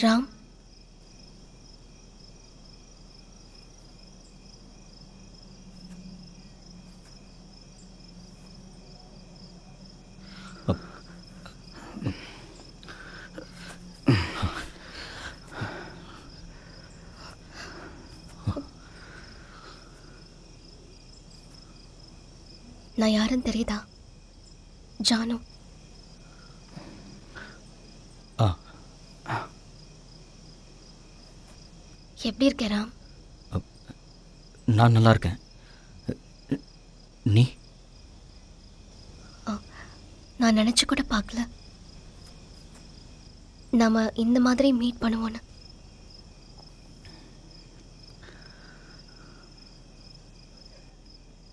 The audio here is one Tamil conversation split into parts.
ராம் நான் யாருன்னு தெரியுதா? ஜானு. எப்படி இருக்க ராம்? நான் நல்லா இருக்கேன். நீ? நான் நினச்சி கூட பார்க்கல. நாம இந்த மாதிரி மீட் பண்ணுவோன்னு.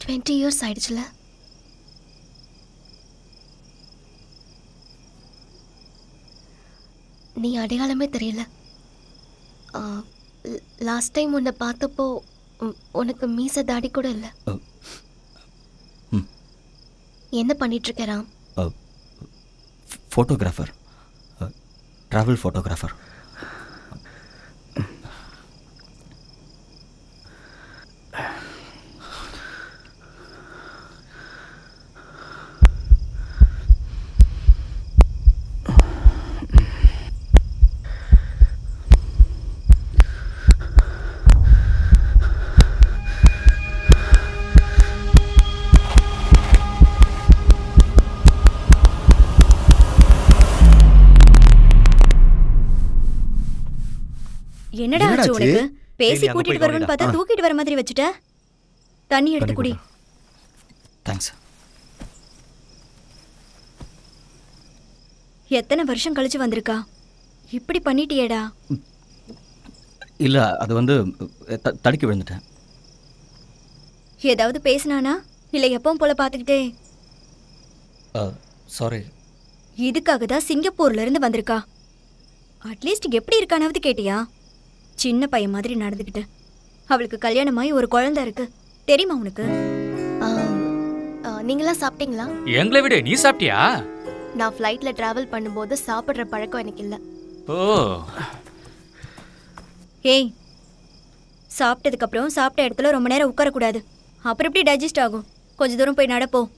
டுவெண்ட்டி இயர்ஸ் ஆயிடுச்சுல? நீ அடையாளமே தெரியல. லாஸ்ட் டைம் உன்னை பார்த்தப்போ உனக்கு மீச தாடி கூட இல்லை. என்ன பண்ணிட்டு இருக்க ராம் ஃபோட்டோகிராஃபர். Travel photographer. என்னடாச்சு? உனக்கு பேசி கூட்டிட்டு வருவேன்னு பார்த்தா. தூக்கிட்டு வர மாதிரி வச்சுட்ட. தண்ணி எடுத்து குடி. தேங்க்ஸ் எத்தனை வருஷம் கழிச்சு வந்திருக்கா? இப்படி பண்ணிட்டியேடா. இல்லை அது வந்து தடுக்கி விழுந்துட்டேன். ஏதாவது பேசினானா? இல்ல எப்பவும் போல பாத்துக்கிட்டே சாரி இதுக்காக தான் சிங்கப்பூர்ல இருந்து வந்திருக்கா. அட்லீஸ்ட் எப்படி இருக்கானாவது கேட்டியா? சின்ன பையன் மாதிரி நடந்துக்கிட்டு. அவளுக்கு கல்யாணமாயி ஒரு குழந்தை இருக்கு. தெரியுமா உனக்கு? நீங்களாம் சாப்பிட்டீங்களா? எங்களை விடு நீ சாப்பிட்டியா? நான் ஃப்ளைட்டில் ட்ராவல் பண்ணும்போது சாப்பிட்ற பழக்கம் எனக்கு இல்லை. ஓ. ஏய் சாப்பிட்டதுக்கு அப்புறம் சாப்பிட்ட இடத்துல ரொம்ப நேரம் உட்காரக்கூடாது. அப்புறம் எப்படி டைஜஸ்ட் ஆகும்? கொஞ்ச தூரம் போய் நடப்போ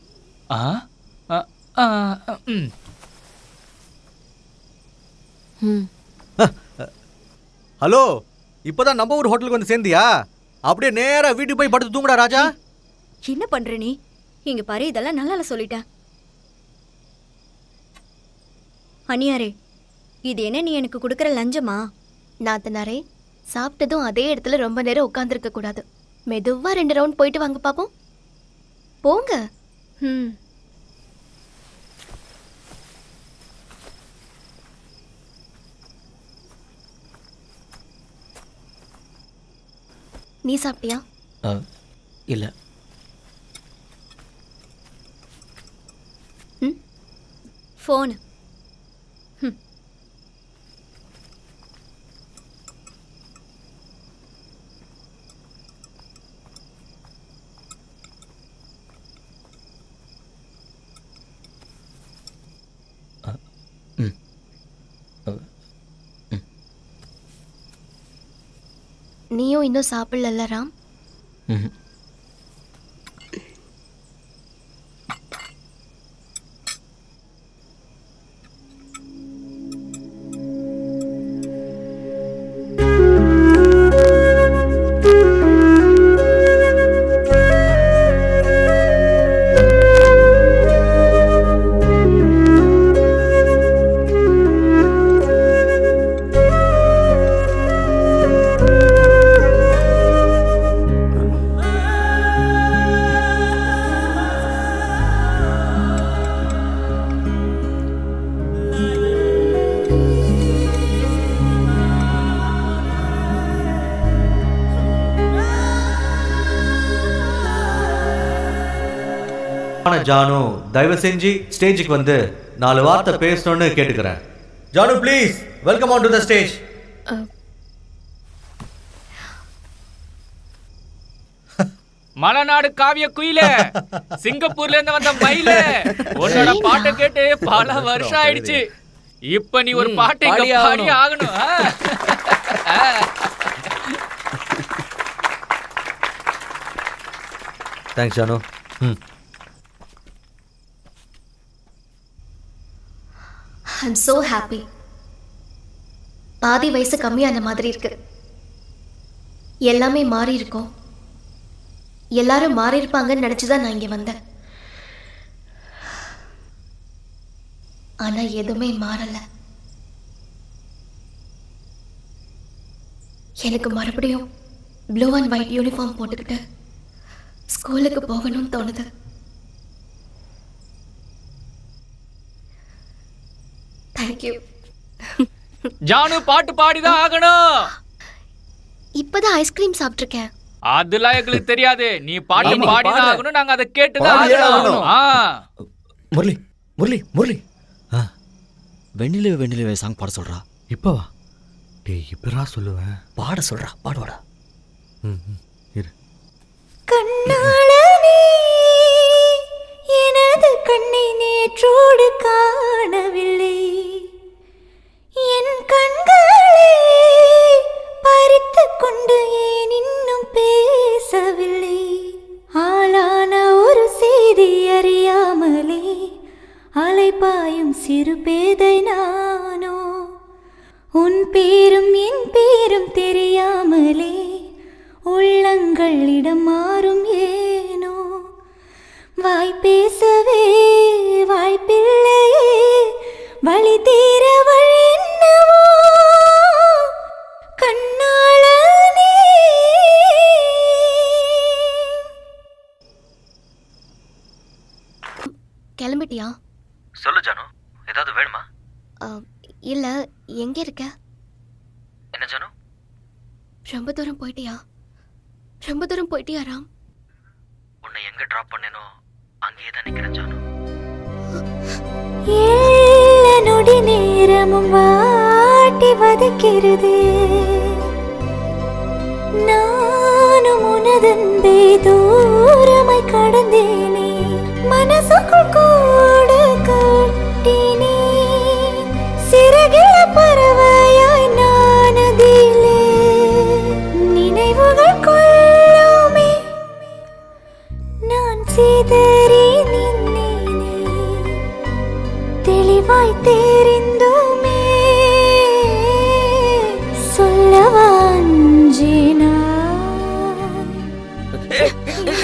ஆ ஆ, ஆ, ம். ஹலோ இப்போதான் நம்ம ஊர் ஹோட்டலுக்கு வந்து சேர்ந்தியா? அப்படியே நேரா வீட்டுக்கு போய் படுத்து தூங்குடா ராஜா. என்ன பண்ற நீ? இங்க பாரு இதெல்லாம் நல்லா இல்ல சொல்லிட்டேன் அனியாரே இது என்ன நீ எனக்கு கொடுக்கற லஞ்சமா? நாத்தனாரே சாப்பிட்டதும் அதே இடத்துல ரொம்ப நேரம் உட்காந்துருக்க கூடாது. மெதுவா ரெண்டு ரவுண்ட் போயிட்டு வாங்க பாப்போம். போங்க. ம் நீ சாப்பிட்டியா? இல்லை. ஃபோனு. நீயும் இன்னும் சாப்பிடல ராம்? ஜானு தயவு செஞ்சு ஸ்டேஜுக்கு வந்து நாலு வார்த்தை பேசணும்னு கேட்டுக்கிறேன். Janu please welcome on to the stage மலைநாடு காவிய குயில சிங்கப்பூர்ல இருந்து வந்த மயில. உன்னோட பாட்டை கேட்டு பல வருஷம் ஆயிடுச்சு. இப்ப நீ ஒரு பாட்டு பாடி ஆகணும். தேங்க்ஸ் ஜானு. ம். ஐம் சோ ஹாப்பி பாதி வயசு கம்மியான மாதிரி இருக்கு. எல்லாமே மாறி இருக்கும். எல்லாரும் மாறி இருப்பாங்கன்னு நினைச்சுதான் நான் இங்கே வந்தேன். ஆனால் எதுவுமே மாறலை. எனக்கு மறுபடியும் ப்ளூ அண்ட் ஒயிட் யூனிஃபார்ம் போட்டுக்கிட்டு ஸ்கூலுக்கு போகணும்னு தோணுது. தேங்க்யூ ஜானு பாட்டு பாடிதான் ஆகணும். இப்பதான் ஐஸ்கிரீம் சாப்பிட்ருக்கேன் அதெல்லாம் எங்களுக்கு தெரியாது. நீ பாட்டு பாடிதான் பாடு. ஆகணும் நாங்க அதை கேட்டுதான் ஆகணும். முரளி முரளி முரளி. ஆ வெண்ணிலவே வெண்ணிலவே சாங் பாட சொல்றா. இப்போ வா டேய் இப்பரா சொல்லுவேன். பாட சொல்றா பாடுவாடா. ம் இரு. கண்ணாளனே எனது கண்ணை நேற்றோடு காணவில்லை. என் கண்களே பறித்து கொண்டு ஏன் இன்னும் பேசவில்லை? ஆளான ஒரு செய்தி அறியாமலே அலைபாயும் சிறு பேதை நானோ? உன் பேரும் என் பேரும் தெரியாமலே உள்ளங்களிடம் மாறும் ஏனோ? வாய் பேசவே வாய்ப்பில்லையே வழி தே ரொம்ப தூரம் போயிட்டியா ராம் உன்னை எங்க டிராப் பண்ணேனோ அங்கேயே தான் நிக்கிறேன் ஜானு. ஏழ நொடி நேரமும் வாட்டி வதக்கிறது. நானும் உனதன்பே தூரமாய் கடந்தேனே. மனசுக்குள் கூட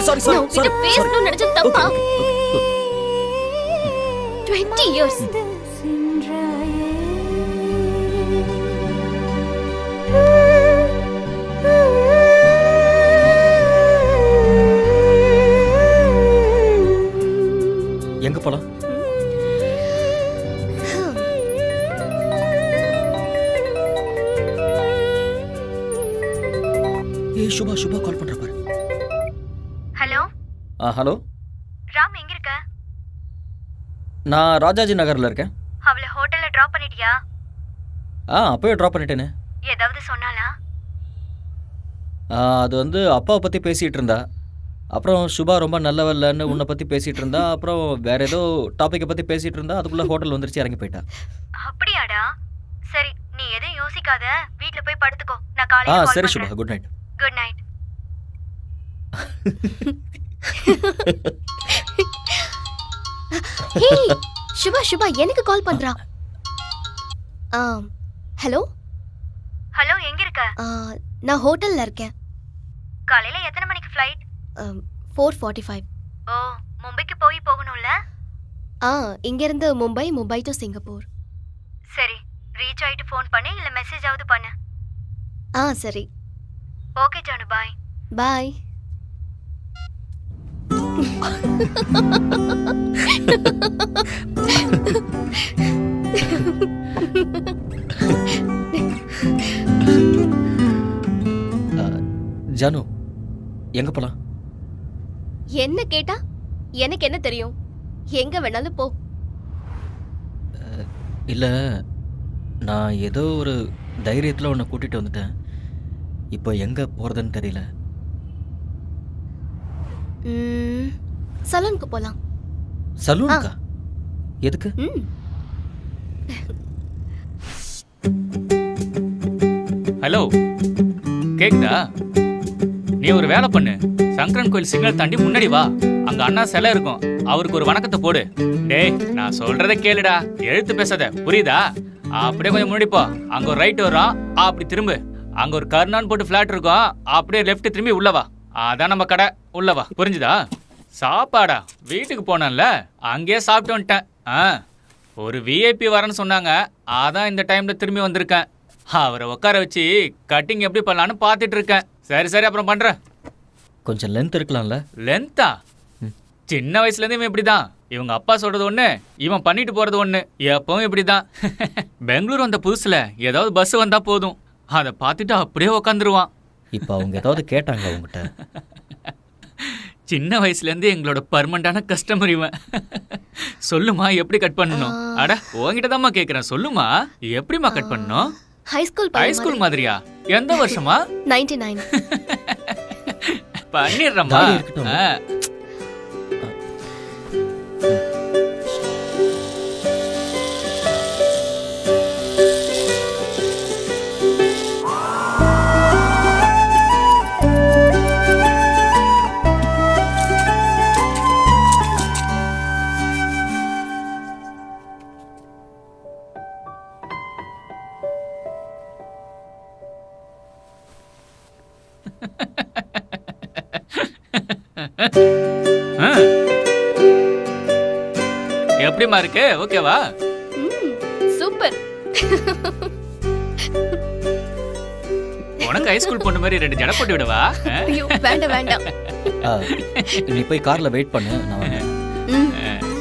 சாரி நான் உன்கிட்ட பேசணும்னு நினைச்ச தப்பா? டுவெண்ட்டி இயர்ஸ் எங்க போலாம்? ஏய் சுபா சுபா கால் பண்ற பாரு. ஆ ஹலோ? ராம் எங்க இருக்க? நான் ராஜாஜி நகர்ல இருக்கேன். அவளை ஹோட்டல்ல டிராப் பண்ணிட்டியா? ஆ அப்பவே ட்ராப் பண்ணிட்டேனே. ஏதாவது சொன்னாலா ஆ, அது வந்து அப்பாவை பற்றி பேசிகிட்டு இருந்தா. அப்புறம் சுபா ரொம்ப நல்லவல்லன்னு உன்னை பற்றி பேசிகிட்டு இருந்தா. அப்புறம் வேற ஏதோ டாப்பிக்கை பற்றி பேசிகிட்டு இருந்தா. அதுக்குள்ளே ஹோட்டல் வந்துருச்சு இறங்கி போயிட்டா. அப்படியாடா? சரி நீ எதையும் யோசிக்காத. வீட்ல போய் படுத்துக்கோ. நான் ஆ காலையில சரி Suba good night good night hey Suba Suba எனக்கு கால் பண்றா. ஹலோ ஹலோ எங்க இருக்க? நான் ஹோட்டல்ல இருக்கேன். காலையில எத்தனை மணிக்கு ஃப்ளைட் ஃபோர் ஃபார்ட்டி ஃபைவ் ஓ மும்பைக்கு போய் போகணும்ல? ஆ இங்கேருந்து மும்பை மும்பை டு சிங்கப்பூர். சரி ரீச் ஆயிட்டு ஃபோன் பண்ணு இல்ல மெசேஜ் ஆவது பண்ணு. ஆ சரி. Okay Janu bye bye Janu எங்கே போகலாம் என்ன கேட்டா? எனக்கு என்ன தெரியும்? எங்க வேணாலும் போ. இல்லை நான் ஏதோ ஒரு தைரியத்தில் உன்னை கூட்டிகிட்டு வந்துட்டேன். இப்போ எங்கே போகிறதுன்னு தெரியல. சலூனுக்கு போலாம். சலூனுக்கா? எதுக்கு? ஹலோ கேக்குதா? நீ ஒரு வேலை பண்ணு. சங்கரன் கோயில் சிக்னல் தாண்டி முன்னாடி வா. அங்க அண்ணா சிலை இருக்கும். அவருக்கு ஒரு வணக்கத்தை போடு. டேய் நான் சொல்றத கேளுடா. எழுத்து பேசாத புரியுதா? அப்படியே கொஞ்சம் முன்னாடி போ. அங்க ஒரு ரைட் வரும் அப்படி திரும்பு. அங்க ஒரு கர்னான்னு போட்டு ஃபிளாட் இருக்கும். அப்படியே லெஃப்ட் திரும்பி உள்ளவா அதான் நம்ம கடை. உள்ள வா. புரிஞ்சுதா? சாப்பாடா. வீட்டுக்கு போனேன்ல. அங்கேயே சாப்பிட்டு வந்துட்டேன். ஆ. ஒரு விஐபி வரேன்னு சொன்னாங்க. அதான் இந்த டைம்ல திரும்பி வந்திருக்கேன். அவரை உட்கார வச்சு கட்டிங் எப்படி பண்ணலான்னு பார்த்துட்டு இருக்கேன் சரி சரி அப்புறம் பண்றேன். கொஞ்சம் லென்த் இருக்கலாம்ல. லென்த்தா சின்ன வயசுல இருந்து இவன் இப்படிதான். இவங்க அப்பா சொல்றது ஒண்ணு இவன் பண்ணிட்டு போறது ஒண்ணு. எப்பவும் இப்படிதான். பெங்களூர் வந்த புதுசுல ஏதாவது பஸ் வந்தா போதும். அதை பார்த்துட்டு அப்படியே உக்காந்துருவான். இப்போ அவங்க ஏதாவது கேட்டாங்க அவங்ககிட்ட. சின்ன வயசுல இருந்து எங்களோட பர்மனண்டான கஸ்டமர் இவன். சொல்லுமா எப்படி கட் பண்ணணும்? அட உன்கிட்ட தாம்மா கேக்குறேன். சொல்லுமா எப்படிமா கட் பண்ணணும்? ஹை ஸ்கூல் ஹை ஸ்கூல் மாதிரியா? எந்த வருஷமா? நைன்டி நைன் பண்ணிடுறேம்மா. ஆ. ஆ. எப்படிம்மா இருக்கு? ஓகேவா? சூப்பர். உனக்கு ஹைஸ்கூல் பொண்ணு மாதிரி ரெண்டு ஜடை போட்டு விடவா? ஐயோ வேண்டாம் வேண்டாம். நீ போய் காரில் வெயிட் பண்ணு நான் வரேன்.